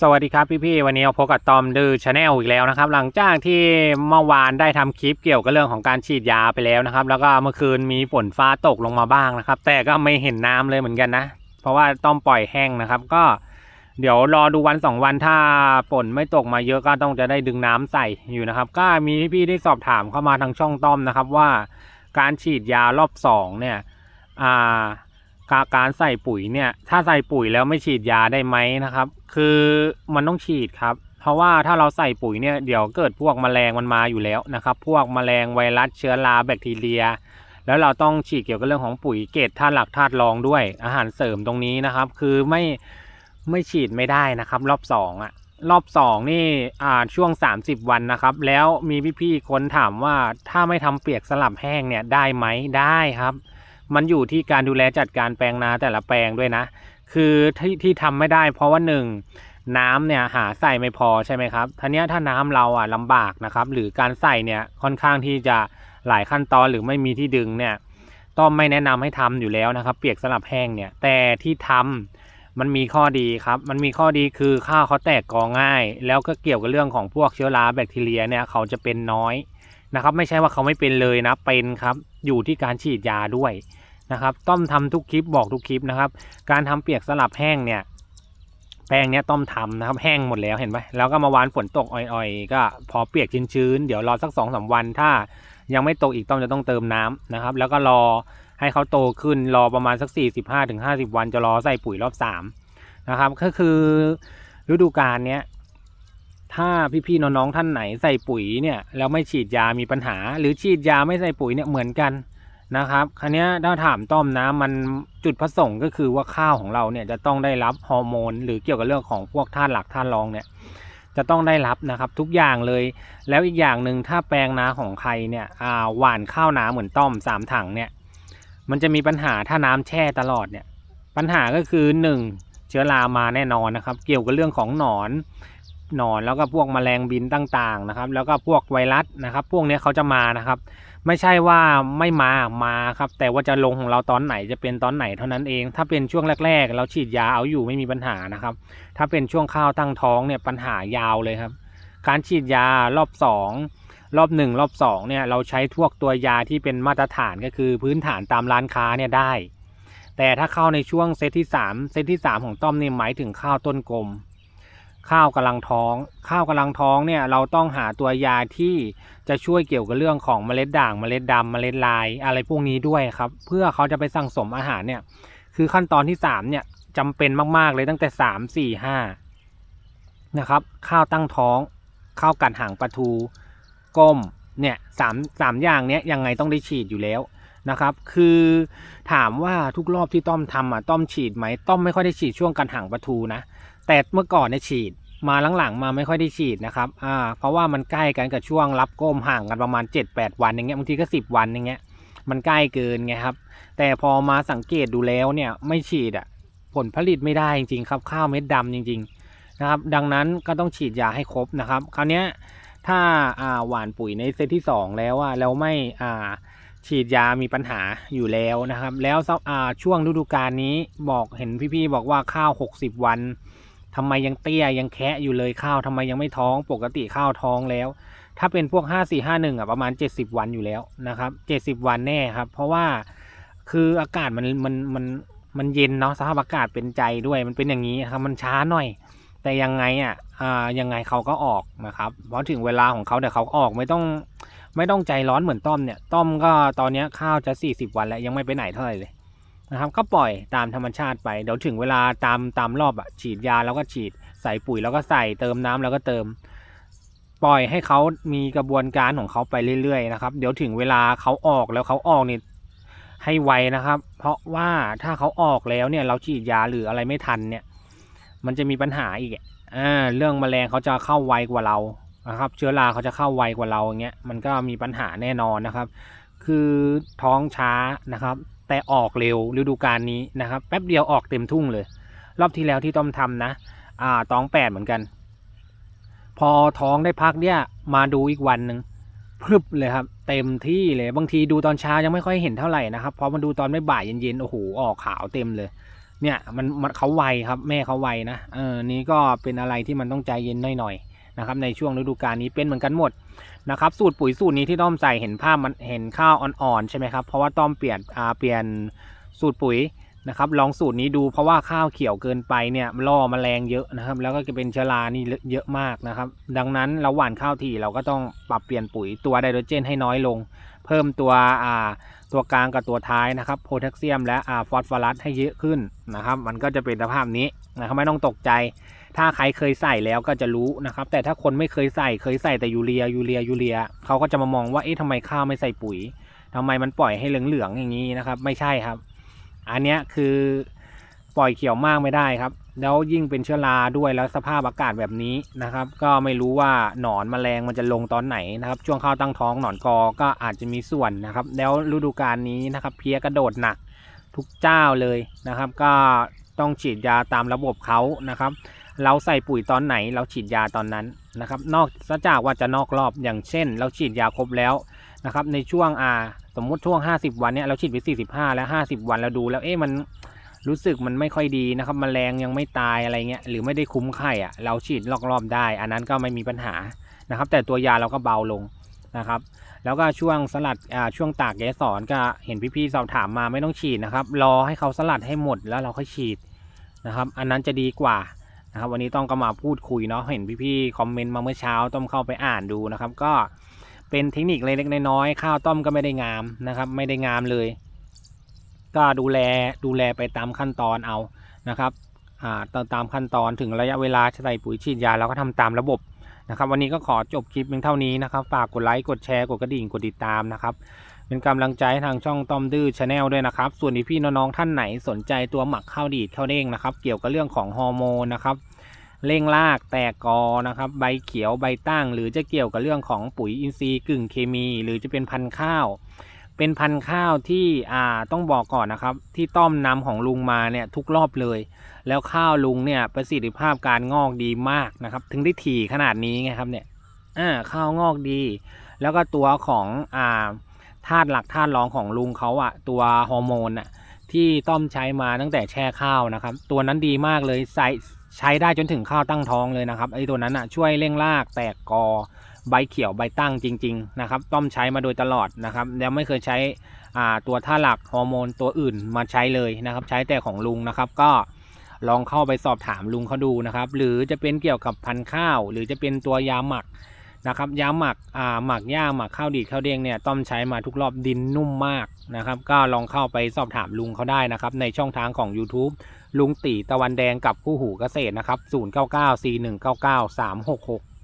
สวัสดีครับพี่ๆวันนี้เราพบกับตอมดือชาแนลอีกแล้วนะครับ หลังจากที่เมื่อวานได้ทำคลิปเกี่ยวกับเรื่องของการฉีดยาไปแล้วนะครับ แล้วก็เมื่อคืนมีฝนฟ้าตกลงมาบ้างนะครับ แต่ก็ไม่เห็นน้ำเลยเหมือนกันนะ เพราะว่าต้อมปล่อยแห้งนะครับ ก็เดี๋ยวรอดูวันสองวันถ้าฝนไม่ตกมาเยอะก็ต้องจะได้ดึงน้ำใส่อยู่นะครับ ก็มีพี่ๆได้สอบถามเข้ามาทางช่องต้อมนะครับว่า การฉีดยารอบสองเนี่ยอ่าาการใส่ปุ๋ยเนี่ย ถ้าใส่ปุ๋ยแล้วไม่ฉีดยาได้ไหมนะครับ คือมันต้องฉีดครับ เพราะว่าถ้าเราใส่ปุ๋ยเนี่ยเดี๋ยวเกิดพวกแมลงมันมาอยู่แล้วนะครับ พวกแมลงไวรัสเชื้อราแบคทีเรีย แล้วเราต้องฉีดเกี่ยวกับเรื่องของปุ๋ยเกตธาตุหลักธาตุรองด้วย อาหารเสริมตรงนี้นะครับ คือไม่ไม่ฉีดไม่ได้นะครับ รอบสองอะรอบสองนี่อ่าช่วง 30 วันนะครับ แล้วมีพี่ๆคนถามว่าถ้าไม่ทำเปียกสลับแห้งเนี่ยได้ไหมได้ครับ มันอยู่ที่การดูแลจัดการแปลงนาแต่ละแปลงด้วยนะ คือที่ที่ทำไม่ได้ เพราะว่าหนึ่งน้ำเนี่ยหาใส่ไม่พอใช่ไหมครับทีเนี้ถ้าน้ำเราอะลำบากนะครับ หรือการใส่เนี่ยค่อนข้างที่จะหลายขั้นตอนหรือไม่มีที่ดึงเนี่ยต้องไม่แนะนำให้ทำอยู่แล้วนะครับ เปียกสลับแห้งเนี่ย แต่ที่ทำมันมีข้อดีครับ มันมีข้อดีคือข้าวเขาแตกกอง่าย แล้วก็เกี่ยวกับเรื่องของพวกเชื้อราแบคทีเรียเนี่ยเขาจะเป็นน้อยนะครับ ไม่ใช่ว่าเขาไม่เป็นเลยนะเป็นครับ อยู่ที่การฉีดยาด้วย นะครับ ต้อมทำทุกคลิปบอกทุกคลิปนะครับ การทำเปียกสลับแห้งเนี่ย แป้งเนี้ยต้อมทำนะครับแห้งหมดแล้วเห็นไหมแล้วก็มาวานฝนตกอ่อยๆ ก็พอเปียกชื้นๆเดี๋ยวรอสักสองสาวัน ถ้ายังไม่ตกอีกต้อมจะต้องเติมน้ำนะครับ แล้วก็รอให้เขาโตขึ้นรอประมาณสัก 45-50ถึง50 วันจะรอใส่ปุ๋ยรอบ3นะครับก็คือฤดูกาลเนี้ยถ้าพี่ๆน้องๆท่านไหนใส่ปุ๋ยเนี่ยแล้วไม่ฉีดยามีปัญหา หรือฉีดยาไม่ใส่ปุ๋ยเนี่ยเหมือนกัน นะครับคราวเนี้ถ้าถามต้อมนะมันจุดประสงค์ก็คือว่าข้าวของเราเนี่ยจะต้องได้รับฮอร์โมน หรือเกี่ยวกับเรื่องของพวกธาตุหลักธาตุรองเนี่ยจะต้องได้รับนะครับทุกอย่างเลย แล้วอีกอย่างหนึ่งถ้าแปลงนาของใครเนี่ยหว่านข้าวนาเหมือนต้อมสามถังเนี่ยมันจะมีปัญหาถ้าน้ำแช่ตลอดเนี่ยปัญหาก็คือหนึ่งเชื้อรามาแน่นอนนะครับ เกี่ยวกับเรื่องของหนอนหนอนแล้วก็พวกแมลงบินต่างๆนะครับ แล้วก็พวกไวรัสนะครับ พวกนี้เขาจะมานะครับ ไม่ใช่ว่าไม่มามาครับ แต่ว่าจะลงของเราตอนไหนจะเป็นตอนไหนเท่านั้นเอง ถ้าเป็นช่วงแรก ๆ เราฉีดยาเอาอยู่ไม่มีปัญหานะครับ ถ้าเป็นช่วงข้าวตั้งท้องเนี่ยปัญหายาวเลยครับ การฉีดยารอบสองรอบหนึ่งรอบสองเนี่ยเราใช้พวกตัวยาที่เป็นมาตรฐานก็คือพื้นฐานตามร้านค้าเนี่ยได้ แต่ถ้าเข้าในช่วงเซตที่สามเซตที่สามของต้อมนี่หมายถึงข้าวต้นกลม ข้าวกำลังท้อง ข้าวกำลังท้องเนี่ยเราต้องหาตัวยาที่จะช่วยเกี่ยวกับเรื่องของเมล็ดด่างเมล็ดดำเมล็ดลายอะไรพวกนี้ด้วยครับ เพื่อเขาจะไปสั่งสมอาหารเนี่ย คือขั้นตอนที่สามเนี่ยจำเป็นมากๆเลยตั้งแต่สามสี่ห้านะครับ ข้าวตั้งท้อง ข้าวกัดหางปลาทูก้มเนี่ยสามสามอย่างเนี้ยยังไงต้องได้ฉีดอยู่แล้วนะครับ คือถามว่าทุกรอบที่ต้อมทำอะต้อมฉีดไหมต้อมไม่ค่อยได้ฉีดช่วงกัดหางปลาทูนะ แต่เมื่อก่อนเนี่ยฉีด มาหลังๆมาไม่ค่อยได้ฉีดนะครับอ่าเพราะว่ามันใกล้กันกับช่วงรับก้มห่างกันประมาณ 7-8 วันอย่างเงี้ยบางทีก็ 10 วันอย่างเงี้ยมันใกล้เกินไงครับ แต่พอมาสังเกตดูแล้วเนี่ยไม่ฉีดอะผลผลิตไม่ได้จริงๆครับข้าวเม็ดดำจริงๆนะครับดังนั้นก็ต้องฉีดยาให้ครบนะครับ คราวนี้ถ้าอ่าหว่านปุ๋ยในเซตที่ 2 แล้วอะแล้วไม่อ่าฉีดยามีปัญหาอยู่แล้วนะครับ แล้วอ่าช่วงฤดูกาลนี้บอกเห็นพี่ๆบอกว่าข้าว 60 วัน ทำไมยังเตี้ยยังแคะอยู่เลยข้าวทำไมยังไม่ท้องปกติข้าวท้องแล้ว ถ้าเป็นพวก 5 4 5 1อะประมาณ 70 วันอยู่แล้วนะครับ70 วันแน่ครับ เพราะว่าคืออากาศมันมันมันมันเย็นเนาะสภาพอากาศเป็นใจด้วยมันเป็นอย่างนี้ครับมันช้าหน่อย แต่ยังไงอะอ่ายังไงเขาก็ออกนะครับเพราะถึงเวลาของเขาเดี๋ยวเขาออกไม่ต้องไม่ต้องใจร้อนเหมือนต้อมเนี่ย ต้อมก็ตอนนี้ข้าวจะ 40 วันแล้วยังไม่ไปไหนเท่าไหร่เลย นะครับก็ปล่อยตามธรรมชาติไป เดี๋ยวถึงเวลาตามตามรอบอะฉีดยาแล้วก็ฉีดใส่ปุ๋ยแล้วก็ใส่เติมน้ำแล้วก็เติม ปล่อยให้เขามีกระบวนการของเขาไปเรื่อยๆนะครับ เดี๋ยวถึงเวลาเขาออกแล้วเขาออกเนี่ยให้ไวนะครับ เพราะว่าถ้าเขาออกแล้วเนี่ย เราฉีดยาหรืออะไรไม่ทันเนี่ย มันจะมีปัญหาอีกอ่าเรื่องแมลงเขาจะเข้าไวกว่าเรานะครับ เชื้อราเขาจะเข้าไวกว่าเราอย่างเงี้ยมันก็มีปัญหาแน่นอนนะครับ คือท้องช้านะครับ แต่ออกเร็วฤดูกาลนี้นะครับ แป๊บเดียวออกเต็มทุ่งเลย รอบที่แล้วที่ต้อมทำนะ อ่าตองแปดเหมือนกัน พอท้องได้พักเนี่ยมาดูอีกวันหนึ่งพรึบเลยครับ เต็มที่เลยบางทีดูตอนเช้ายังไม่ค่อยเห็นเท่าไหร่นะครับพอมาดูตอนไม่บ่ายเย็นๆโอ้โหออกขาวเต็มเลย เนี่ยมันมันเขาไวครับ แม่เขาไวนะเออนี้ก็เป็นอะไรที่มันต้องใจเย็นหน่อยๆ นะครับในช่วงฤดูกาลนี้เป็นเหมือนกันหมดนะครับสูตรปุ๋ยสูตรนี้ที่ต้อมใส่เห็นภาพมันเห็นข้าวอ่อนๆใช่ไหมครับเพราะว่าต้อมเปลี่ยนอาเปลี่ยนสูตรปุ๋ยนะครับลองสูตรนี้ดูเพราะว่าข้าวเขียวเกินไปเนี่ยล่อแมลงเยอะนะครับ แล้วก็จะเป็นเชื้อรานี่เยอะมากนะครับ ดังนั้นเราหว่านข้าวทีเราก็ต้องปรับเปลี่ยนปุ๋ยตัวไดโตรเจนให้น้อยลง เพิ่มตัวอ่าตัวกลางกับตัวท้ายนะครับโพแทสเซียมและอ่าฟอสฟอรัสให้เยอะขึ้นนะครับ มันก็จะเป็นสภาพนี้นะครับไม่ต้องตกใจ ถ้าใครเคยใส่แล้วก็จะรู้นะครับ แต่ถ้าคนไม่เคยใส่เคยใส่แต่ยูเรียยูเรียยูเรียเขาก็จะมามองว่าเอ๊ะทำไมข้าวไม่ใส่ปุ๋ยทำไมมันปล่อยให้เหลืองๆอย่างนี้นะครับ ไม่ใช่ครับ อันเนี้ยคือปล่อยเขียวมากไม่ได้ครับ แล้วยิ่งเป็นเชื้อราด้วยแล้วสภาพอากาศแบบนี้นะครับ ก็ไม่รู้ว่าหนอนแมลงมันจะลงตอนไหนนะครับ ช่วงข้าวตั้งท้องหนอนกอก็อาจจะมีส่วนนะครับ แล้วฤดูกาลนี้นะครับ เพี้ยกระโดดหนักทุกเจ้าเลยนะครับ ก็ต้องฉีดยาตามระบบเขานะครับ เราใส่ปุ๋ยตอนไหนเราฉีดยาตอนนั้นนะครับ นอกจากว่าจะนอกรอบอย่างเช่น เราฉีดยาครบแล้วนะครับ ในช่วงอ่าสมมุติช่วง 50 วันเนี้ยเราฉีดไป 45 แล้ว 50 วันเราดูแล้วเอ๊ะมันรู้สึกมันไม่ค่อยดีนะครับมแมลงยังไม่ตายอะไรเงี้ยหรือไม่ได้คุ้มไข่อะเราฉีดลอกรอบได้ อันนั้นก็ไม่มีปัญหานะครับ แต่ตัวยาเราก็เบาลงนะครับ แล้วก็ช่วงสลัดอ่าช่วงตากเกสรก็เห็นพี่ๆสอบถามมาไม่ต้องฉีดนะครับ รอให้เขาสลัดให้หมดแล้วเราค่อยฉีดนะครับ อันนั้นจะดีกว่า นะครับวันนี้ต้องก็มาพูดคุยเนาะเห็นพี่ๆคอมเมนต์มาเมื่อเช้าต้อมเข้าไปอ่านดูนะครับ ก็เป็นเทคนิคเล็กๆน้อยๆข้าวต้มก็ไม่ได้งามนะครับ ไม่ได้งามเลย ก็ดูแลดูแลไปตามขั้นตอนเอานะครับอ่าตามขั้นตอนถึงระยะเวลาจะใส่ปุ๋ยฉีดยาเราก็ทำตามระบบนะครับ วันนี้ก็ขอจบคลิปเพียงเท่านี้นะครับ ฝากกดไลค์กดแชร์กดกระดิ่งกดติดตามนะครับ เป็นกำลังใจทางช่องต้อมดื้อชาแนลด้วยนะครับ ส่วนที่พี่น้องๆท่านไหนสนใจตัวหมักข้าวดีดข้าวเด้งนะครับ เกี่ยวกับเรื่องของฮอร์โมนนะครับเร่งรากแตกกอนะครับ ใบเขียวใบตั้ง หรือจะเกี่ยวกับเรื่องของปุ๋ยอินทรีย์กึ่งเคมี หรือจะเป็นพันธุ์ข้าว เป็นพันธุ์ข้าวที่อ่าต้องบอกก่อนนะครับ ที่ต้อมนำของลุงมาเนี่ยทุกรอบเลย แล้วข้าวลุงเนี่ยประสิทธิภาพการงอกดีมากนะครับ ถึงได้ถี่ขนาดนี้ไงครับเนี่ยอ่าข้าวงอกดี แล้วก็ตัวของอ่า ธาตุหลักธาตุรองของลุงเขาอะตัวฮอร์โมนอะที่ต้อมใช้มาตั้งแต่แช่ข้าวนะครับ ตัวนั้นดีมากเลยใส่ใช้ได้จนถึงข้าวตั้งท้องเลยนะครับไอ้ตัวนั้นอะช่วยเร่งรากแตกกอใบเขียวใบตั้งจริง ๆ นะครับ ต้อมใช้มาโดยตลอดนะครับแล้วไม่เคยใช้อ่าตัวท่าหลักฮอร์โมนตัวอื่นมาใช้เลยนะครับ ใช้แต่ของลุงนะครับก็ลองเข้าไปสอบถามลุงเขาดูนะครับ หรือจะเป็นเกี่ยวกับพันธุ์ข้าว หรือจะเป็นตัวยาหมัก นะครับยาหมักอ่าหมักหญ้าหมักข้าวดีดข้าวเด้งเนี่ยต้อมใช้มาทุกรอบดินนุ่มมากนะครับก็ลองเข้าไปสอบถามลุงเขาได้นะครับในช่องทางของ YouTube ลุงตีตะวันแดงกับคู่หูเกษตรนะครับ 0994199366